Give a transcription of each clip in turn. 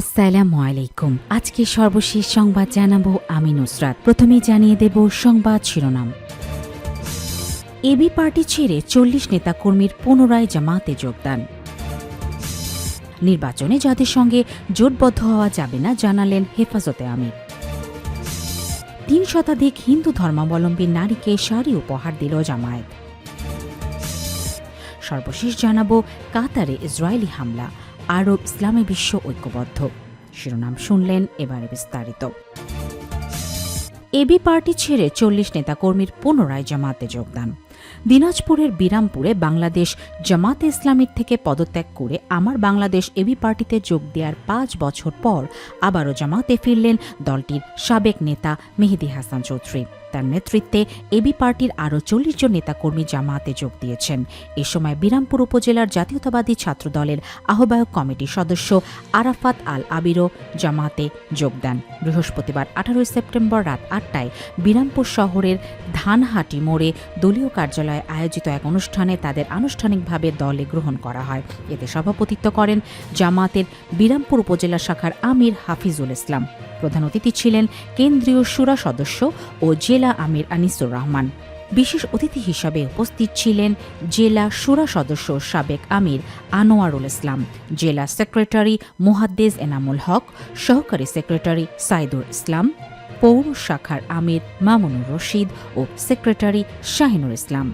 আসসালামু আলাইকুম। আজকে সর্বশেষ সংবাদ জানাব আমি নুসরাত। প্রথমেই জানিয়ে দেব সংবাদ শিরোনাম। এবি পার্টি ছেড়ে চল্লিশ নেতাকর্মীর পুনরায় জামাতে যোগদান। নির্বাচনে যাদের সঙ্গে জোটবদ্ধ হওয়া যাবে না জানালেন হেফাজতে আমির। তিন শতাধিক হিন্দু ধর্মাবলম্বী নারীকে শাড়ি উপহার দিল জামায়াত। সর্বশেষ জানাব কাতারে ইসরায়েলি হামলা। আরব ইসলামী বিশ্ব ঐক্যবদ্ধ। শিরোনাম শুনলেন এবারে বিস্তারিত। এবি পার্টি ছেড়ে চল্লিশ নেতাকর্মীর পুনরায় জামাতে যোগদান। দিনাজপুরের বিরামপুরে বাংলাদেশ জামাতে ইসলামীর থেকে পদত্যাগ করে আমার বাংলাদেশ এবি পার্টিতে যোগ দেওয়ার পাঁচ বছর পর আবারও জামাতে ফিরলেন দলটির সাবেক নেতা মেহেদি হাসান চৌধুরী। তার নেতৃত্বে এবি পার্টির আরও চল্লিশ জন নেতাকর্মী জামাতে যোগ দিয়েছেন। এ সময় বিরামপুর উপজেলার জাতীয়তাবাদী ছাত্রদলের আহ্বায়ক কমিটির সদস্য আরাফাত আল আবিরও জামাতে যোগ দেন বৃহস্পতিবার আঠারোই সেপ্টেম্বর রাত আটটায় বিরামপুর শহরের ধানহাটি মোড়ে দলীয় কার্যালয়ে আয়োজিত এক অনুষ্ঠানে তাদের আনুষ্ঠানিকভাবে দলে গ্রহণ করা হয়। এতে সভাপতিত্ব করেন জামাতের বিরামপুর উপজেলা শাখার আমির হাফিজুল ইসলাম। প্রধান অতিথি ছিলেন কেন্দ্রীয় সুরা সদস্য ও জেলা আমির আনিসুর রহমান। বিশেষ অতিথি হিসাবে উপস্থিত ছিলেন জেলা সুরা সদস্য সাবেক আমির আনোয়ারুল ইসলাম, জেলা সেক্রেটারি মুহাদ্দেজ এনামুল হক, সহকারী সেক্রেটারি সাইদুর ইসলাম পৌর শাখার আমির মামুনুর রশিদ ও সেক্রেটারি শাহিনুর ইসলাম।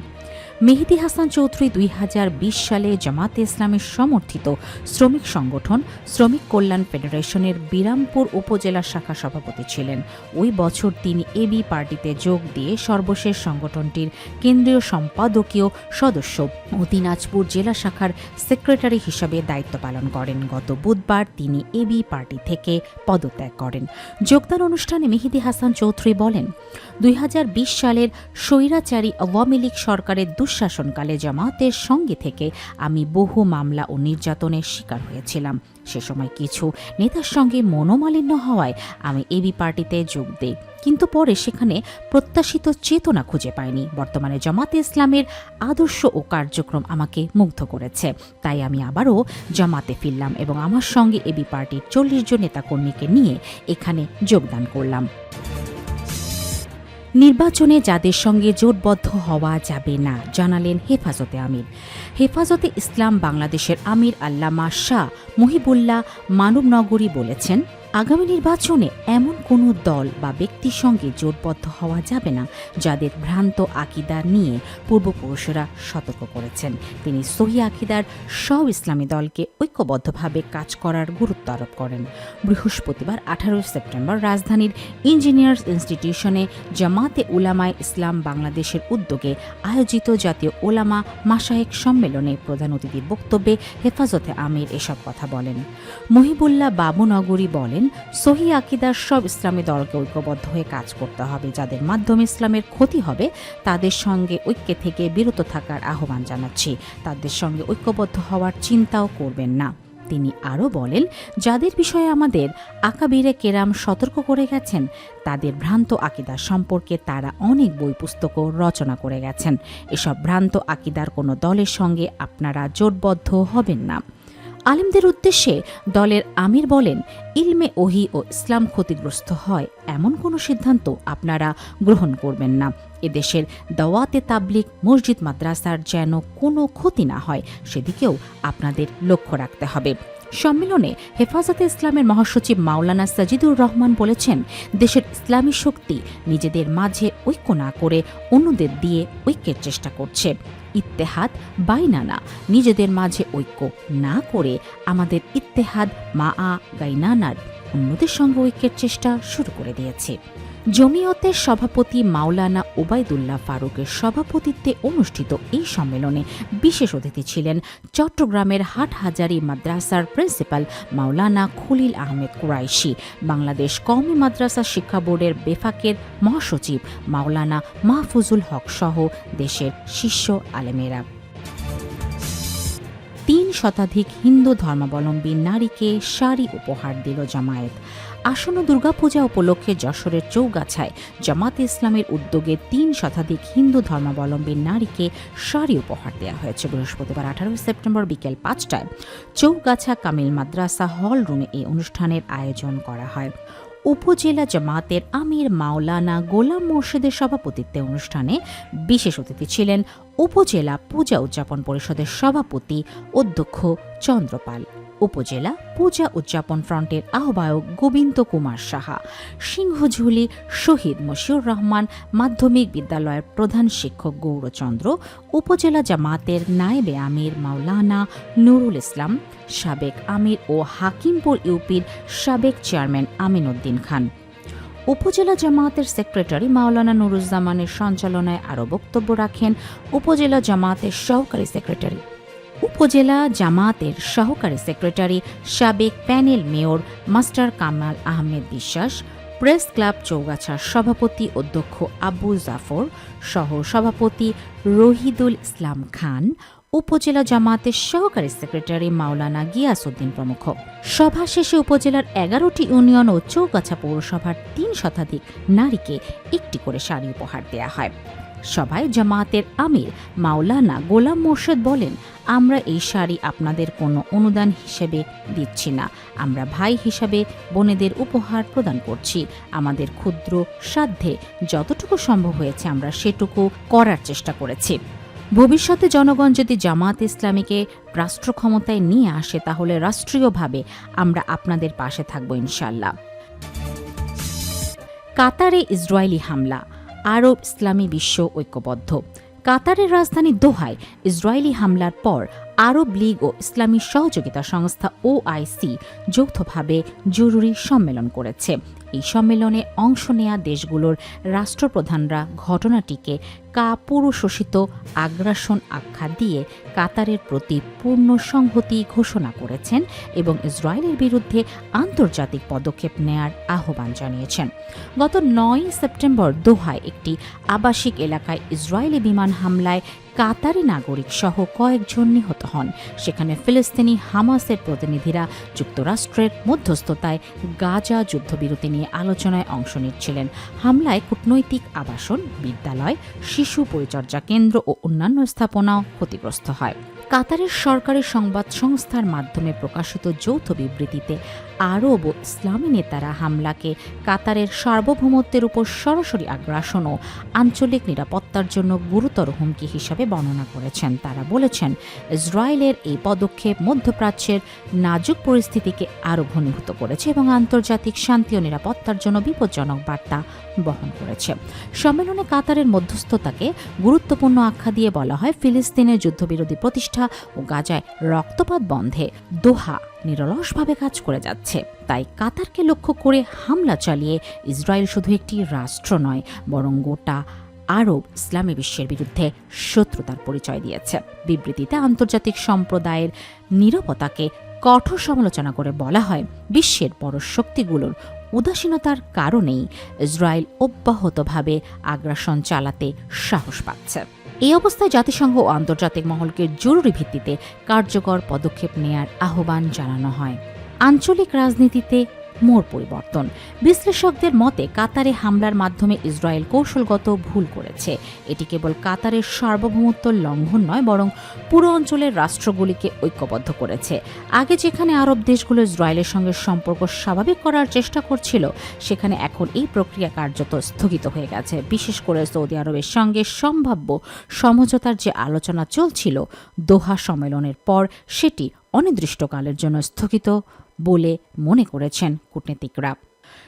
মেহেদি হাসান চৌধুরী দুই হাজার বিশ সালে জামাতে ইসলামের সমর্থিত শ্রমিক সংগঠন শ্রমিক কল্যাণ ফেডারেশনের বিরামপুর উপজেলা শাখা সভাপতি ছিলেন। ওই বছর তিনি এবি পার্টিতে যোগ দিয়ে সর্বশেষ সংগঠনটির কেন্দ্রীয় সম্পাদকীয় সদস্য ও দিনাজপুর জেলা শাখার সেক্রেটারি হিসাবে দায়িত্ব পালন করেন। গত বুধবার তিনি এবি পার্টি থেকে পদত্যাগ করেন। যোগদান অনুষ্ঠানে মেহেদি হাসান চৌধুরী বলেন, দুই হাজার বিশ সালের স্বৈরাচারী আওয়ামী লীগ সরকারের দুঃশাসনকালে জামাতের সঙ্গে থেকে আমি বহু মামলা ও নির্যাতনের শিকার হয়েছিলাম। সে সময় কিছু নেতার সঙ্গে মনোমালিন্য হওয়ায় আমি এবি পার্টিতে যোগ দিই। কিন্তু পরে সেখানে প্রত্যাশিত চেতনা খুঁজে পাইনি। বর্তমানে জামাতে ইসলামের আদর্শ ও কার্যক্রম আমাকে মুগ্ধ করেছে। তাই আমি আবারও জামাতে ফিরলাম এবং আমার সঙ্গে এবি পার্টির চল্লিশ জন নেতাকর্মীকে নিয়ে এখানে যোগদান করলাম। নির্বাচনে যাদের সঙ্গে জোটবদ্ধ হওয়া যাবে না, জানালেন হেফাজতে আমির। হেফাজতে ইসলাম বাংলাদেশের আমির আল্লামা শাহ মুহিবুল্লাহ মানবনগরী বলেছেন আগামী নির্বাচনে এমন কোনো দল বা ব্যক্তির সঙ্গে জোটবদ্ধ হওয়া যাবে না, যাদের ভ্রান্ত আকিদা নিয়ে পূর্বপুরুষেরা সতর্ক করেছেন। তিনি সহি আকিদার সব ইসলামী দলকে ঐক্যবদ্ধভাবে কাজ করার গুরুত্ব আরোপ করেন। বৃহস্পতিবার আঠারোই সেপ্টেম্বর রাজধানীর ইঞ্জিনিয়ার্স ইনস্টিটিউশনে জামাতে উলামায় ইসলাম বাংলাদেশের উদ্যোগে আয়োজিত জাতীয় ওলামা মাসায়েক সম্মেলনে প্রধান অতিথির বক্তব্যে হেফাজতে আমির এসব কথা বলেন। মহিবুল্লাহ বাবুনগরী বলেন সহি আকিদার সব ইসলামী দলকে ঐক্যবদ্ধ হয়ে কাজ করতে হবে, যাদের মাধ্যমে ইসলামের ক্ষতি হবে, তাদের সঙ্গে ঐক্যে থেকে বিরত থাকার আহ্বান জানাচ্ছি। তাদের সঙ্গে ঐক্যবদ্ধ হওয়ার চিন্তাও করবেন না। তিনি আরও বলেন, যাদের বিষয়ে আমাদের আকাবিরে কেরাম সতর্ক করে গেছেন, তাদের ভ্রান্ত আকিদা সম্পর্কে তারা অনেক বই পুস্তকও রচনা করে গেছেন। এসব ভ্রান্ত আকিদার কোনো দলের সঙ্গে আপনারা জোটবদ্ধ হবেন না। আলিমদের উদ্দেশ্যে দলের আমির বলেন, ইলমে ওহি ও ইসলাম ক্ষতিগ্রস্ত হয়, এমন কোনো সিদ্ধান্ত আপনারা গ্রহণ করবেন না। এদেশের দাওয়াতে তাবলিক মসজিদ, মাদ্রাসার যেন কোনো ক্ষতি না হয়, সেদিকেও আপনাদের লক্ষ্য রাখতে হবে। সম্মেলনে হেফাজতে ইসলামের মহাসচিব মাওলানা সাজিদুর রহমান বলেছেন, দেশের ইসলামী শক্তি নিজেদের মাঝে ঐক্য না করে অন্যদের দিয়ে ঐক্যের চেষ্টা করছে। ইত্তেহাদ বাইনানা নিজেদের মাঝে ঐক্য না করে আমাদের ইত্তেহাদ মা আ গাইনানার অন্যদের সঙ্গে ঐক্যের চেষ্টা শুরু করে দিয়েছে। জমিয়তের সভাপতি মাওলানা ওবায়দুল্লাহ ফারুকের সভাপতিত্বে অনুষ্ঠিত এই সম্মেলনে বিশেষ অতিথি ছিলেন চট্টগ্রামের হাটহাজারি মাদ্রাসার প্রিন্সিপাল মাওলানা খলিল আহমেদ কুরাইশি, বাংলাদেশ কওমি মাদ্রাসা শিক্ষা বোর্ডের বেফাকের মহাসচিব মাওলানা মাহফুজুল হক সহ দেশের শীর্ষ আলেমেরা। তিন শতাধিক হিন্দু ধর্মাবলম্বী নারীকে শাড়ি উপহার দিল জামায়াত। আসন্ন দুর্গাপূজা উপলক্ষে যশোরের চৌগাছায় জামাতে ইসলামের উদ্যোগে তিন শতাধিক হিন্দু ধর্মাবলম্বী নারীকে শাড়ি উপহার দেওয়া হয়েছে। বৃহস্পতিবার আঠারোই সেপ্টেম্বর বিকেল পাঁচটায় চৌগাছা কামিল মাদ্রাসা হল রুমে এই অনুষ্ঠানের আয়োজন করা হয়। উপজেলা জামাতের আমির মাওলানা গোলাম মোর্শেদের সভাপতিত্বে অনুষ্ঠানে বিশেষ অতিথি ছিলেন উপজেলা পূজা উদযাপন পরিষদের সভাপতি অধ্যক্ষ চন্দ্রপাল। উপজেলা পূজা উদযাপন ফ্রন্টের আহ্বায়ক গোবিন্দ কুমার সাহা, সিংহঝুলি শহীদ মশিউর রহমান, মাধ্যমিক বিদ্যালয়ের প্রধান শিক্ষক গৌরচন্দ্র, উপজেলা জামাতের নায়েবে আমির মাওলানা নুরুল ইসলাম, সাবেক আমির ও হাকিমপুর ইউপির সাবেক চেয়ারম্যান আমিন উদ্দিন খান। উপজেলা জামাতের সেক্রেটারি মাওলানা নুরুজ্জামানের সঞ্চালনায় আরও বক্তব্য রাখেন উপজেলা জামাতের সহকারী সেক্রেটারি উপজেলা জামায়াতের সহকারী সেক্রেটারি সাবেক panel mayor master Kamal Ahmed Biswas, press club চৌগাছার সভাপতি অধ্যক্ষ আবু জাফর সহ সভাপতি রহিদুল ইসলাম খান, উপজেলা জামায়াতের সহকারী সেক্রেটারি মাওলানা গিয়াসউদ্দিন প্রমুখ। সভা শেষে উপজেলার এগারোটি ইউনিয়ন ও চৌগাছা পৌরসভার তিন শতাধিক নারীকে একটি করে শাড়ি উপহার দেয়া হয়। সভায় জামায়াতের আমির মাওলানা গোলাম মোর্শেদ বলেন, আমরা এই শাড়ি আপনাদের কোনো অনুদান হিসেবে দিচ্ছি না। আমরা ভাই হিসাবে বোনেদের উপহার প্রদান করছি। আমাদের ক্ষুদ্র সাধ্যে যতটুকু সম্ভব হয়েছে আমরা সেটুকু করার চেষ্টা করেছি। ভবিষ্যতে জনগণ যদি জামাত ইসলামীকে রাষ্ট্র ক্ষমতায় নিয়ে আসে, তাহলে রাষ্ট্রীয়ভাবে আমরা আপনাদের পাশে থাকব ইনশাল্লাহ কাতারে ইসরায়েলি হামলা। আরব ইসলামী বিশ্ব ঐক্যবদ্ধ। কাতারের রাজধানী দোহায় ইসরায়েলি হামলার পর আরব লীগ ও ইসলামী সহযোগিতা সংস্থা ওআইসি যৌথভাবে জরুরি সম্মেলন করেছে। এই সম্মেলনে অংশ নেয়া দেশগুলোর রাষ্ট্রপ্রধানরা ঘটনাটিকে কাপুরুষোষিত আগ্রাসন আখ্যা দিয়ে কাতারের প্রতি পূর্ণ সংহতি ঘোষণা করেছেন এবং ইসরায়েলের বিরুদ্ধে আন্তর্জাতিক পদক্ষেপ নেয়ার আহ্বান জানিয়েছেন। গত নয় সেপ্টেম্বর দোহায় একটি আবাসিক এলাকায় ইসরায়েলি বিমান হামলায় কাতারি নাগরিক সহ কয়েকজন নিহত হন। সেখানে ফিলিস্তিনি হামাসের প্রতিনিধিরা যুক্তরাষ্ট্রের মধ্যস্থতায় গাজা যুদ্ধবিরতি নিয়ে আলোচনায় অংশ নিচ্ছিলেন। হামলায় কূটনৈতিক আবাসন, বিদ্যালয় শিশু পরিচর্যা কেন্দ্র ও অন্যান্য স্থাপনাও ক্ষতিগ্রস্ত হয়। কাতারের সরকারি সংবাদ সংস্থার মাধ্যমে প্রকাশিত যৌথ বিবৃতিতে আরব ও ইসলামী নেতারা হামলাকে কাতারের সার্বভৌমত্বের উপর সরাসরি আগ্রাসন ও আঞ্চলিক নিরাপত্তার জন্য গুরুতর হুমকি হিসাবে বর্ণনা করেছেন। তারা বলেছেন, ইসরায়েলের এই পদক্ষেপ মধ্যপ্রাচ্যের নাজুক পরিস্থিতিকে আরও ঘনীভূত করেছে এবং আন্তর্জাতিক শান্তি ও নিরাপত্তার জন্য বিপজ্জনক বার্তা বহন করেছে। সম্মেলনে কাতারের মধ্যস্থতাকে গুরুত্বপূর্ণ আখ্যা দিয়ে বলা হয়, ফিলিস্তিনের যুদ্ধবিরোধী প্রতিষ্ঠা ও গাজায় রক্তপাত বন্ধে দোহা। নিরলসভাবে কাজ করে যাচ্ছে। তাই কাতারকে লক্ষ্য করে হামলা চালিয়ে ইসরায়েল শুধু একটি রাষ্ট্র নয়, বরং গোটা আরব ইসলামী বিশ্বের বিরুদ্ধে শত্রুতার পরিচয় দিয়েছে। বিবৃতিতে আন্তর্জাতিক সম্প্রদায়ের নিরবতাকে কঠোর সমালোচনা করে বলা হয়, বিশ্বের বড় শক্তিগুলোর উদাসীনতার কারণেই ইসরায়েল অব্যাহতভাবে আগ্রাসন চালাতে সাহস পাচ্ছে। এই অবস্থায় জাতিসংঘ ও আন্তর্জাতিক মহলকে জরুরি ভিত্তিতে কার্যকর পদক্ষেপ নেয়ার আহ্বান জানানো হয়। আঞ্চলিক রাজনীতিতে মোড় পরিবর্তন। বিশ্লেষকদের মতে, কাতারে হামলার মাধ্যমে ইসরায়েল কৌশলগত ভুল করেছে। এটি কেবল কাতারের সার্বভৌমত্ব লঙ্ঘন নয়, বরং পুরো অঞ্চলের রাষ্ট্রগুলিকে ঐক্যবদ্ধ করেছে। আগে যেখানে আরব দেশগুলো ইসরায়েলের সঙ্গে সম্পর্ক স্বাভাবিক করার চেষ্টা করছিল, সেখানে এখন এই প্রক্রিয়া কার্যত স্থগিত হয়ে গেছে। বিশেষ করে সৌদি আরবের সঙ্গে সম্ভাব্য সমঝোতার যে আলোচনা চলছিল, দোহা সম্মেলনের পর সেটি অনির্দিষ্টকালের জন্য স্থগিত বলে মনে করেছেন কূটনীতিকরা।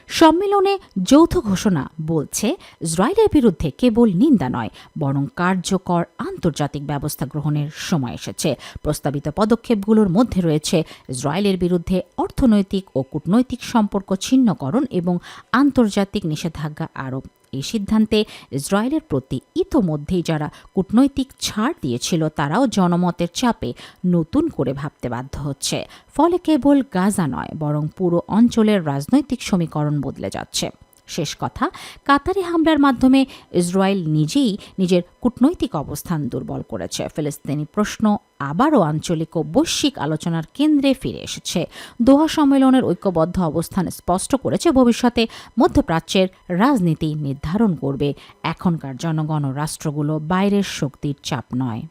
সম্মেলনে যৌথ ঘোষণা বলছে, ইসরায়েলের বিরুদ্ধে কেবল নিন্দা নয়, বরং কার্যকর আন্তর্জাতিক ব্যবস্থা গ্রহণের সময় এসেছে। প্রস্তাবিত পদক্ষেপগুলোর মধ্যে রয়েছে ইসরায়েলের বিরুদ্ধে অর্থনৈতিক ও কূটনৈতিক সম্পর্ক ছিন্নকরণ এবং আন্তর্জাতিক নিষেধাজ্ঞা আরোপ। এই সিদ্ধান্তে ইসরায়েলের প্রতি ইতোমধ্যেই যারা কূটনৈতিক ছাড় দিয়েছিল, তারাও জনমতের চাপে নতুন করে ভাবতে বাধ্য হচ্ছে। ফলে কেবল গাজা নয়, বরং পুরো অঞ্চলের রাজনৈতিক সমীকরণ বদলে যাচ্ছে। শেষ কথা, কাতারি হামলার মাধ্যমে ইসরায়েল নিজেই নিজের কূটনৈতিক অবস্থান দুর্বল করেছে। ফিলিস্তিনি প্রশ্ন আবারও আঞ্চলিক ও বৈশ্বিক আলোচনার কেন্দ্রে ফিরে এসেছে। দোহা সম্মেলনের ঐক্যবদ্ধ অবস্থান স্পষ্ট করেছে, ভবিষ্যতে মধ্যপ্রাচ্যের রাজনীতি নির্ধারণ করবে। এখনকার জনগণ ও রাষ্ট্রগুলো বাইরের শক্তির চাপ নয়।